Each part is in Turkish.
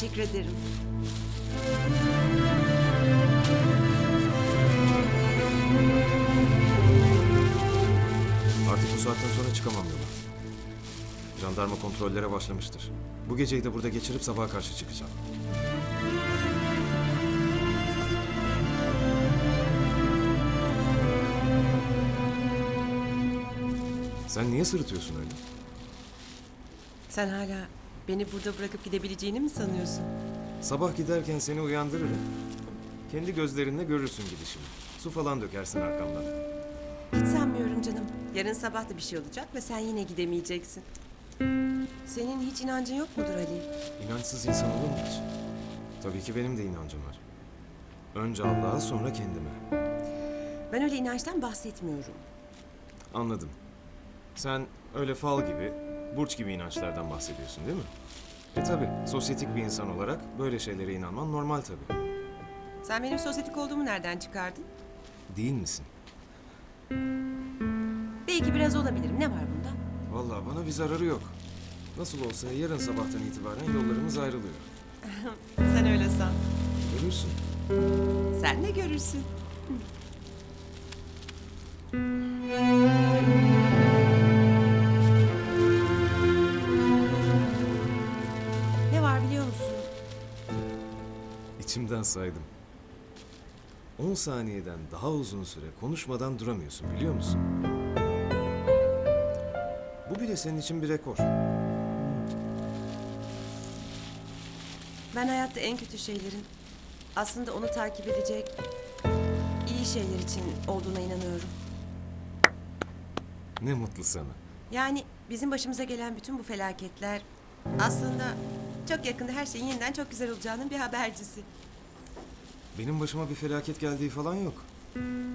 Teşekkür ederim. Artık bu saatten sonra çıkamam yola. Jandarma kontrollere başlamıştır. Bu geceyi de burada geçirip sabaha karşı çıkacağım. Sen niye sırıtıyorsun öyle? Sen hala beni burada bırakıp gidebileceğini mi sanıyorsun? Sabah giderken seni uyandırırım. Kendi gözlerinle görürsün gidişimi. Su falan dökersin arkamdan. Hiç sanmıyorum canım. Yarın sabah da bir şey olacak ve sen yine gidemeyeceksin. Senin hiç inancın yok mudur Ali? İnançsız insan olur mu hiç? Tabii ki benim de inancım var. Önce Allah'a sonra kendime. Ben öyle inançtan bahsetmiyorum. Anladım. Sen öyle fal gibi, burç gibi inançlardan bahsediyorsun değil mi? E tabi, sosyetik bir insan olarak böyle şeylere inanman normal tabi. Sen benim sosyetik olduğumu nereden çıkardın? Değil misin? Belki biraz olabilirim. Ne var bunda? Vallahi bana bir zararı yok. Nasıl olsa yarın sabahtan itibaren yollarımız ayrılıyor. Sen öyle san. Görürsün. Sen de görürsün. Var biliyor musun? İçimden saydım. 10 saniyeden daha uzun süre konuşmadan duramıyorsun biliyor musun? Bu bile senin için bir rekor. Ben hayatta en kötü şeylerin aslında onu takip edecek iyi şeyler için olduğuna inanıyorum. Ne mutlu sana. Yani bizim başımıza gelen bütün bu felaketler aslında çok yakında her şeyin yeniden çok güzel olacağının bir habercisi. Benim başıma bir felaket geldiği falan yok.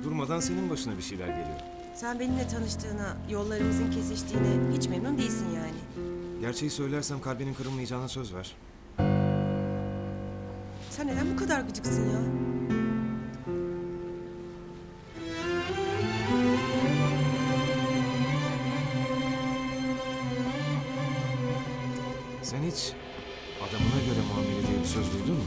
Durmadan senin başına bir şeyler geliyor. Sen benimle tanıştığına, yollarımızın kesiştiğine hiç memnun değilsin yani. Gerçeği söylersem kalbinin kırılmayacağına söz ver. Sen neden bu kadar gıcıksın ya? Sen hiç adamına göre muamele diye bir söz duydun mu?